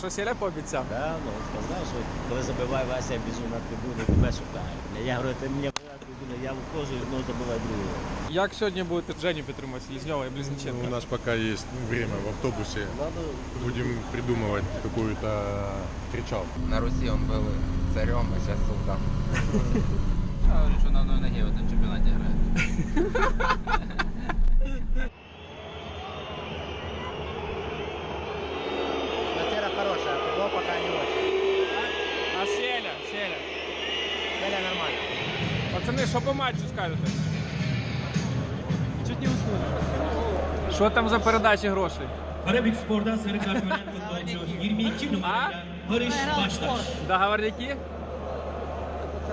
Що Селя пообіцяв? Да, ну, сказав, що коли забиває Вася, я біжу на трибуну, тебе шукаю. Я говорю, ти мені була трибуна, я виходжу, ну забивай другого. Як сьогодні будете Женю підтримувати Селезньова і Ну, Близніченка? у нас пока есть время в автобусе. Надо Будем придумывать какую-то кричалку. На Руси он был царем, а сейчас султан. Я говорю, что на одной ноге в этом чемпионате играет. Пацани, що по матчу скажете? Чуть не уснули. Що там за передачі грошей? Karabük Spor'dan sarı kart gören futbolcu 22 numarayla Barış Baştaş. Договорняки?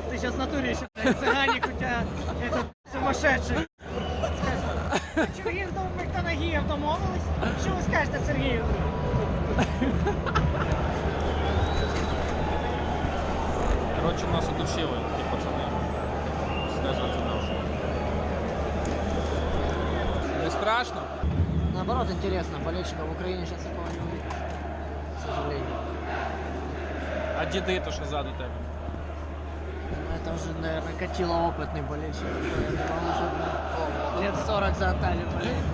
Ты сейчас в натуре еще цыганик у тебя этот сумасшедший. Сергій думав, як та Нагієв домовились. Що ви скажете Сергію? Коротше, нас одушили, Страшно? Наоборот, интересно, болельщиков в Украине сейчас такого не увидишь. К сожалению. А діди то що ззаду тебе? Ну, Это уже, наверное, Катила опытный болельщик. Уже лет 40 за Анталию болеет.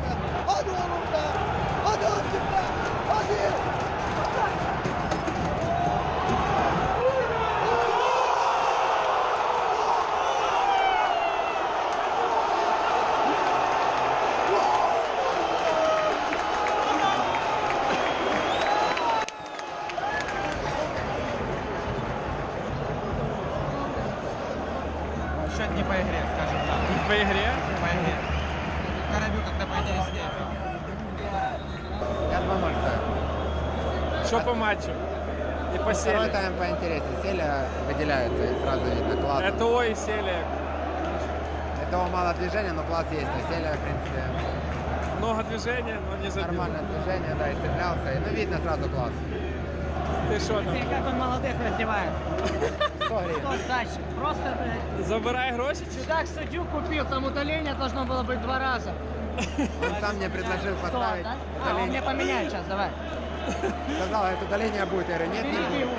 Счет не по игре, скажем так. В ігрі? По игре. Карабю как-то поинтереснее. Я 2-0 ставлю. Що по матчу? І по Второй Селі. тайм поинтереснее. Селя выделяется и сразу видно класс. ЕТО і Селя. Этого мало движения, но класс есть. Но Селя, в принципе, Много движения, но не забил. нормальное движение, да, и цеплялся. И, ну, видно сразу класс. Ти що там? Смотри, как он молодых раздевает. Кто греет? Кто дальше? Просто, блядь, Забирай гроші чи чудак судью купил, там удаление должно было быть два раза. Он сам мне предложил Что, поставить да? А, он мне удаление. поменяет сейчас, давай. Сказал, это удаление будет. Я говорю, нет, не будет. его.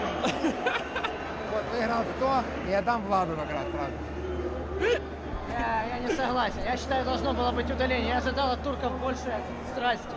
Вот, выиграл 100, и я дам Владу как раз сразу. Я, я не согласен. Я считаю, должно было быть удаление. Я ожидал от турков больше страсти.